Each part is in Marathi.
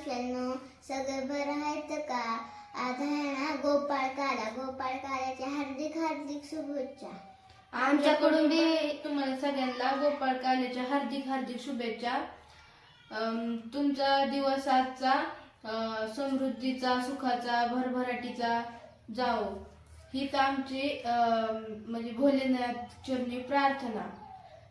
मावशांनो सगळं बरं आहेत का? आज आहे ना गोपाळ काला गोपाळ काल्याच्या हार्दिक हार्दिक शुभेच्छा. आमच्याकडून बी तुम्हाला सगळ्यांना गोपाळ काल्याच्या हार्दिक हार्दिक शुभेच्छा. अम, तुमचा दिवस आजचा अ, समृद्धीचा सुखाचा भरभराटीचा जाओ हीच आमची म्हणजे भोलेनाथ चरणी प्रार्थना.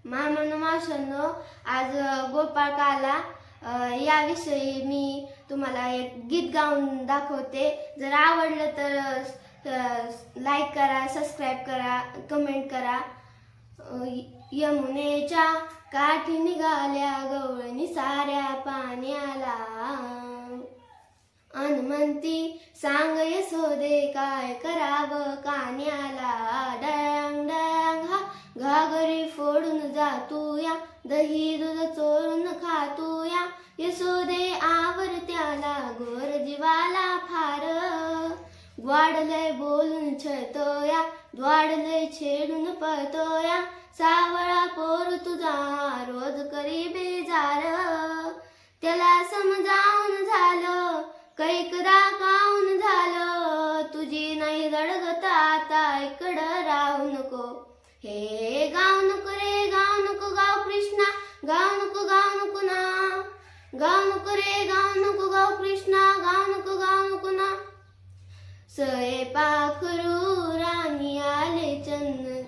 मामानो मावशांनो आज गोपाळ काला याविषयी मी तुम्हाला एक गीत गाऊन दाखवते. जर आवडलं तर लाईक करा सबस्क्राईब करा कमेंट करा. यमुनेच्या काठी निघाल्या गवळणी साऱ्या पाण्याला. हनुमंती सांग सोदे काय करावं कान्याला डँग डँग हा. घागरी फोडून जातूया दही दूध चोरून खातूया. यशोदे आवर त्याला गोर जीवाला फार. ग्वाडलय बोलून छळतोया द्वाडलय छेडून पळतोया. सावळा पोर तुझा रोज करी बेजार. त्याला समजावून झालं कैकदा काऊन झालं तुझी नाही दडगत आता इकडं राहू नको. हे सये पाखरू राणी आले चंद.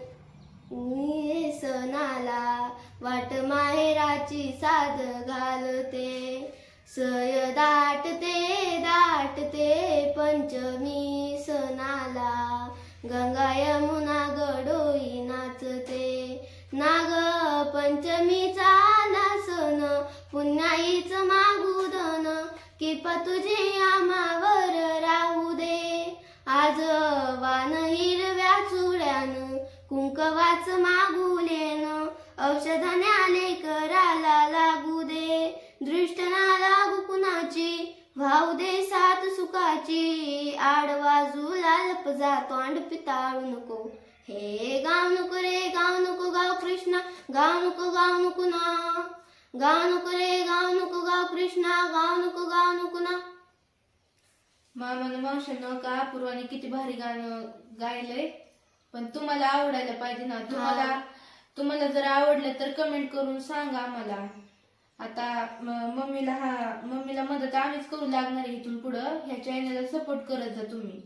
सणाला वाट माहेराची साध घालते. सय दाटते दाटते पंचमी सणाला. गंगा यमुना गडोई नाचते. नाग पंचमीचा नासन सण पुण्याईच मागुदन किपा तुझे आमावर पान हिरव्या चुड्यान कुंकवाच मागुलेन औषधाने कराला लागू दे. दृष्ट ना लागू कुणाची? वाहू दे सात सुखाची. आडवाजूला लप जातो अंड पिताळू नको. हे गाव नको रे गाव नको गाव कृष्णा गाव नको गाव नको ना. गाव नको रे गाव नको गाव कृष्णा गाव नको गाव नको ना. मामानं मावशानं का अपूर्वाने किती भारी गाणं गायलंय. पण तुम्हाला आवडायला पाहिजे ना. तुम्हाला तुम्हाला जर आवडलं तर कमेंट करून सांगा आम्हाला. आता म- मम्मीला हा मम्मीला मदत आम्हीच करू लागणार आहे इथून पुढं. ह्या चॅनलला सपोर्ट करत जा तुम्ही.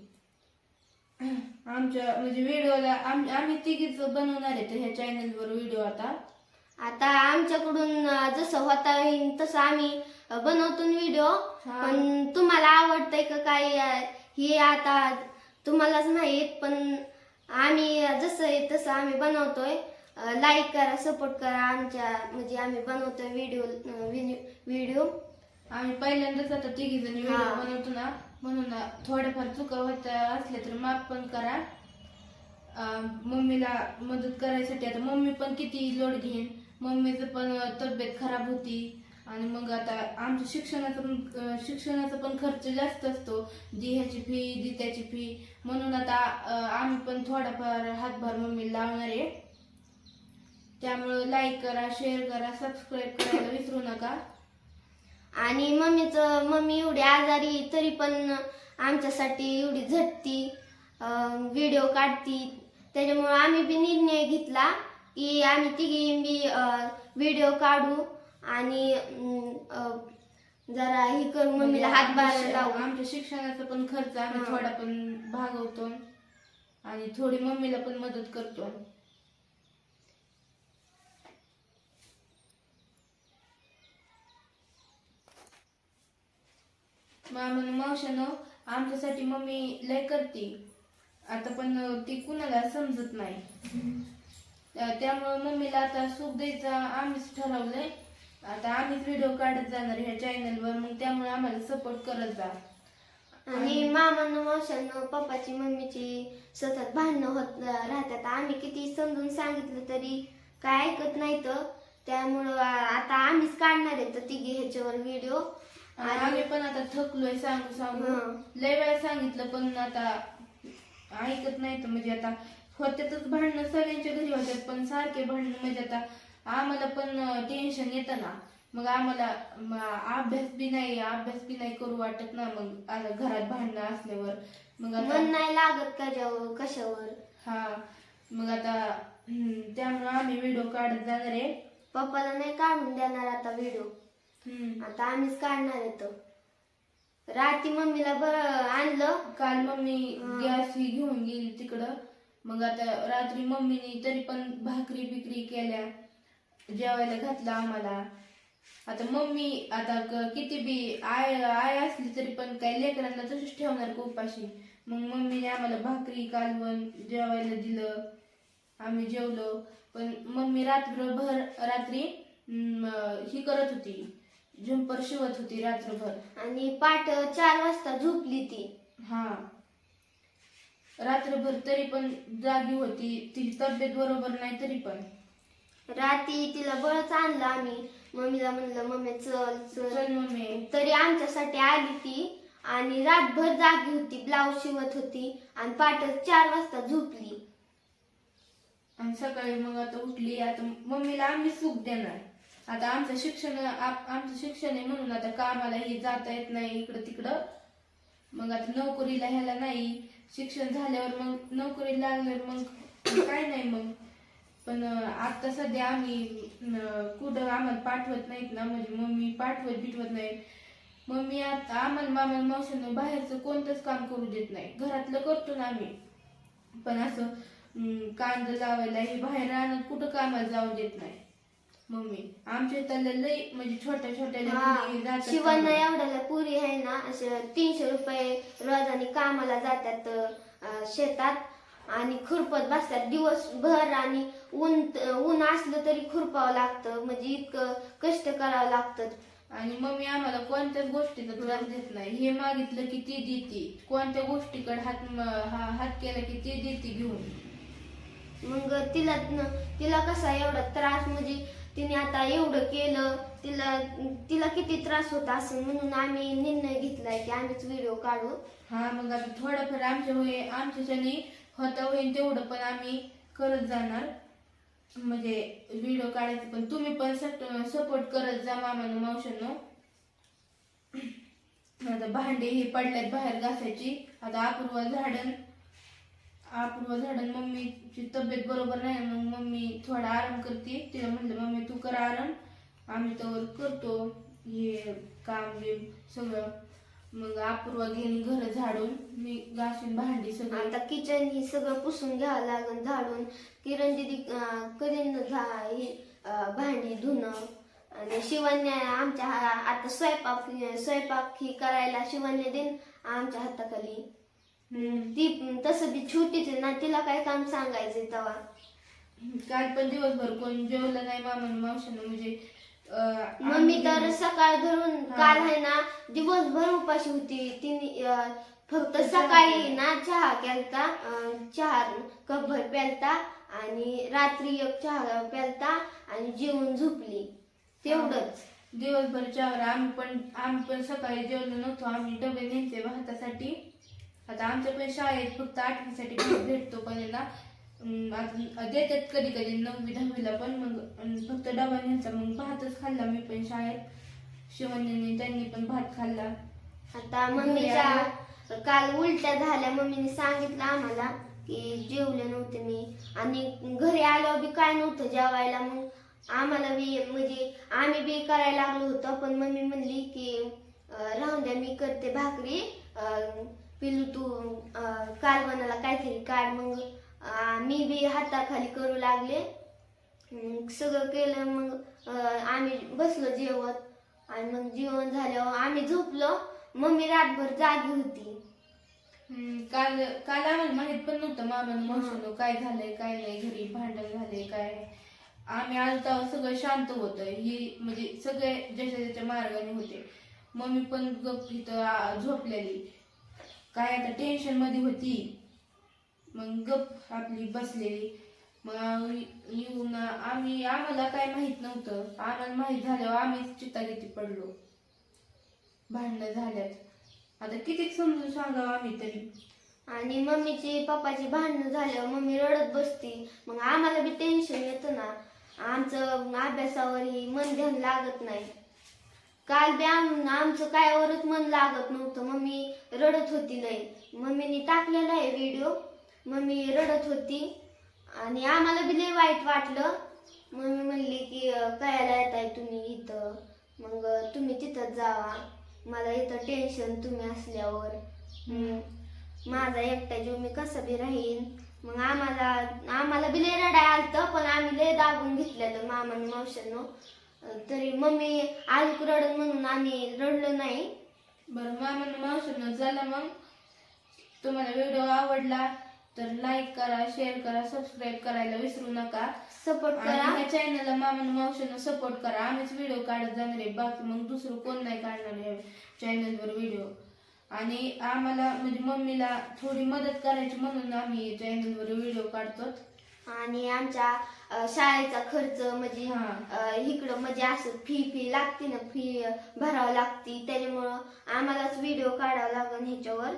आमच्या म्हणजे व्हिडिओला आम्ही तिघीच बनवणार आहे ह्या चॅनलवर व्हिडिओ आता. आता आमच्याकडून अं, जसं होता येईल तसं आम्ही अं, बनवतो व्हिडिओ. पण तुम्हाला आवडतंय का काय? हे आता तुम्हालाच माहीत पण आम्ही जसं आहे तसं आम्ही बनवतोय. लाईक करा सपोर्ट करा आमच्या म्हणजे आम्ही बनवतोय व्हिडिओ व्हिडिओ आम्ही पहिल्यांदाच आता तिघी जणी व्हिडिओ. बनवतो ना म्हणून थोड्याफार चुका होत असल्या तर माफ पण करा. मम्मीला मदत करायसाठी आता मम्मी पण किती लोड घेईन. मम्मीचं पण तब्येत खराब होती. आणि मग आता आमच्या शिक्षणाचा पण शिक्षणाचा पण खर्च जास्त असतो. दी ह्याची फी दित्याची फी म्हणून आता आम्ही पण थोडाफार हातभार मम्मी लावणार आहे. त्यामुळं लाईक करा शेअर करा सबस्क्राईब करायला विसरू नका. आणि मम्मीचं मम्मी एवढी आजारी तरी पण आमच्यासाठी एवढी झटती व्हिडिओ काढती. त्याच्यामुळं आम्ही बी निर्णय घेतला की आम्ही तिघी बी व्हिडिओ काढू. आणि जरा ही करू मम्मीला हातभार लावू आमच्या शिक्षणाचा पण खर्च आम्ही हा. थोडा पण भागवतो. आणि थोडी मम्मीला पण मदत करतो. मामन मावशानं आमच्यासाठी मम्मी लय करते. आता पण ती कुणाला समजत नाही. त्या- त्यामुळं मम्मीला आता सुख द्यायचं आम्हीच ठरवलंय. आता आम्हीच व्हिडिओ काढत जाणार ह्या चॅनलवर मग त्यामुळे आम्हाला सपोर्ट करत जा. आणि मामानं मावशांना पप्पाची मम्मीची सतत भांडणं होत राहतात. आम्ही किती समजून सांगितलं तरी काय ऐकत नाही तर. त्यामुळं आता आम्हीच काढणार आहे तर तिघे ह्याच्यावर व्हिडिओ आम्ही पण आता थकलोय सांगू सांगू. लय वेळा सांगितलं पण आता ऐकत नाही तर म्हणजे आता होत्यातच भांडणं सगळ्यांच्या घरी होत्यात पण सारखे भांडणं म्हणजे आता आम्हाला पण टेन्शन येतं ना. मग आम्हाला अभ्यास बी नाही अभ्यास बी नाही करू वाटत ना मग. आता घरात भांडणं असल्यावर. मग मन नाही लागत कशावर कशावर? हा. मग आता त्यामुळे आम्ही व्हिडिओ काढत जाणार आहे. पप्पाला नाही काढून देणार आता व्हिडिओ. आता आम्हीच काढणार येतो रात्री मम्मीला बरं आणलं. काल मम्मी. गॅस ही घेऊन गेली तिकडं. मग आता रात्री मम्मीने तरी पण भाकरी बिकरी केल्या. जेवायला घातलं आम्हाला. आता मम्मी आता किती बी आय आय असली तरी पण काही लेकरांना तशीच ठेवणार का उपाशी? मग मम्मीने आम्हाला भाकरी कालवण जेवायला दिलं. आम्ही जेवलो. पण मम्मी रात्रभर रात्री ही करत होती. झंपर शिवत होती रात्रभर. आणि पाठ चार वाजता झोपली ती. हा. रात्रभर तरी पण जागी होती. तिची तब्येत बरोबर नाही तरी पण. रात्री तिला बळच आणलं आम्ही. मम्मीला म्हणलं मम्मी चल चल. मम्मी. तरी आमच्यासाठी आली ती आणि रातभर जागी होती ब्लाऊज शिवत होती आणि पाठ चार वाजता झोपली. आणि सकाळी मग आता उठली. आता मम्मीला आम्ही सुख देणार. आता आमचं शिक्षण आप- आमचं शिक्षण आहे म्हणून आता कामाला हे जाता येत नाही इकडं तिकडं. मग आता नोकरीला ह्याला नाही. शिक्षण झाल्यावर मग नोकरी लागल्यावर मग काय नाही मग? पण आता सध्या आम्ही कुठं आम्हाला पाठवत नाहीत ना म्हणजे मम्मी पाठवत बिठवत नाही. मम्मी आता आम्हाला मामा मावशांना बाहेरचं कोणतंच काम करू देत नाही. घरातलं करतो ना आम्ही. पण असं कांदा लावायला हे बाहेर राहणं कुठं कामाला जाऊ देत नाही. मम्मी आमच्या इथल्या लई म्हणजे छोट्या छोट्या शिवांना. एवढ्याला पुरी आहे ना असे तीनशे रुपये रोजाने कामाला जातात शेतात. आणि खुरपत बसतात. दिवसभर आणि ऊन ऊन असलं तरी खुरपावं लागतं. म्हणजे इतकं कष्ट करावं लागतं. आणि मम्मी आम्हाला कोणत्याच गोष्टीचा त्रास देत नाही. हे मागितलं की ती देते. कोणत्या गोष्टीकडे हात हा- हात केला की ती देते घेऊन. मग तिला तिला कसा एवढा त्रास? म्हणजे तिने आता एवढं केलं तिला तिला किती त्रास होता असं म्हणून आम्ही निर्णय घेतलाय की आम्हीच व्हिडिओ काढू. हा मग आता थोडंफार आमच्या होय आमच्याच्याने होता होईल तेवढं पण आम्ही करत जाणार. म्हणजे व्हिडिओ काढायचं पण तुम्ही पण सपोर्ट करत जा मामानं मावशांनो आता भांडे हे पडल्यात बाहेर घासायची. आता अपूर्व झाडण अपूर्व झाडण मम्मीची तब्येत बरोबर नाही मग मम्मी थोडा आराम करते. तिला म्हणलं मम्मी तू कर आराम. आम्ही तर करतो हे काम बिम सगळं. मग अपूर्वा घेईन घर झाडून मी घासून भांडी सगळं. आता किचन ही सगळं पुसून घ्यावं लागेल झाडून. किरण दिदी करीन झा- ही अं, भांडी धुणं. आणि शिवण्या आमच्या हा- आता स्वयंपाक स्वयंपाक ही करायला शिवण्या देईन आमच्या हाताखाली. हम्म. ती तसं ती छोटीच आहे ना तिला काय काम सांगायचंय तेव्हा काल पण दिवसभर कोण जेवलं नाही मामा मावशानं म्हणजे मम्मी आम्ही तर. सकाळ धरून. काल आहे ना दिवसभर उपाशी होती. तिने अं, फक्त सकाळी ना चहा केलता अं, चहा कपभर प्यालता आणि रात्री एक चहा प्यालता आणि जेवून झोपली. तेवढंच. दिवसभर चहावर आम्ही पण आम्ही पण सकाळी जेवलो नव्हतो. आम्ही डबे न्यायचे भातासाठी. आता आमच्या पण शाळेत फक्त आठवीसाठी भेटतो पण आहे ना देतात कधी कधी नववी दहावीला पण मग फक्त डबा न्यायचा मग भातच खाल्ला मी पण शाळेत. शिवण्याने त्यांनी पण भात खाल्ला. आता मम्मीच्या काल उलट्या झाल्या मम्मीने सांगितलं आम्हाला की जेवले नव्हते मी. आणि घरी आल्यावर बी काय नव्हतं जेवायला मग आम्हाला बी म्हणजे आम्ही बी करायला लागलो होतो पण मम्मी म्हणली की राहून द्या मी करते भाकरी. पिलू तू काल बनाला काहीतरी काढ मग मी बी हाताखाली करू लागले. सगळं केलं मग आम्ही बसलो जेवत. आणि मग जेवण झाल्यावर आम्ही झोपलो. मम्मी रातभर जागी होती. काल काल आम्हाला माहीत पण नव्हतं मामानं म्हणलो काय झालंय काय नाही घरी भांडण झालंय काय? नाही. आम्ही आलता तेव्हा सगळं शांत होतं. ही म्हणजे सगळे ज्याच्या त्याच्या मार्गाने होते. मम्मी पण गप इथं झोपलेली. काय आता टेन्शनमध्ये होती. मग गप आपली बसलेली. मग आम्ही येऊन आम्ही आम्हाला काय माहीत नव्हतं. आम्हाला माहीत झाल्यावर आम्हीच चित्तागीती पडलो. भांडणं झाल्यात. आता किती समजून सांगावं आम्ही तरी. आणि मम्मीची पप्पाची भांडणं झाल्यावर मम्मी रडत बसती. मग आम्हाला बी टेन्शन येतं ना. आमचं अभ्यासावरही मन ध्यान लागत नाही. काल बी आम आमचं कायवरच मन लागत नव्हतं. मम्मी रडत होती नाही मम्मीने टाकलेला आहे व्हिडिओ मम्मी रडत होती. आणि आम्हाला बी लई वाईट वाटलं. मम्मी म्हणली की कळायला कायला येत आहे तुम्ही इथं? मग तुम्ही तिथंच जावा. मला इथं टेन्शन तुम्ही असल्यावर. माझा एकटा जीव मी कसं बी राहीन. मग आम्हाला आम्हाला बी लय रडाय आलतं पण आम्ही लय दाबून घेतलेलं मामानं मावशानं तरी मम्मी आलक रडत म्हणून आम्ही रडलो नाही. बरं मामानं मावशानं झालं मग. तुम्हाला व्हिडिओ आवडला? तर लाईक करा शेअर करा सबस्क्राईब करायला विसरू नका. सपोर्ट करा. ह्या चॅनलला मामानं मावशीनं सपोर्ट करा. आम्हीच व्हिडिओ काढत जाणार आहे. बाकी मग दुसरं कोण नाही काढणार आहे चॅनलवर व्हिडिओ आणि आम्हाला म्हणजे मम्मीला थोडी मदत करायची म्हणून आम्ही चॅनलवर व्हिडिओ काढतो आणि आमच्या शाळेचा खर्च म्हणजे हा. इकडं म्हणजे असं फी फी लागते ना फी भरावं लागती. त्याच्यामुळं आम्हालाच व्हिडिओ काढावा लागेल ह्याच्यावर.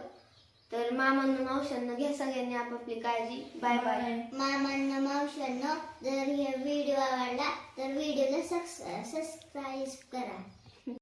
तर मामांना मावशांना घ्या सगळ्यांनी आपापली काळजी. बाय बाय मामांना मावशांना जर हे व्हिडिओ आवडला तर व्हिडिओला सबस्क्राईब करा.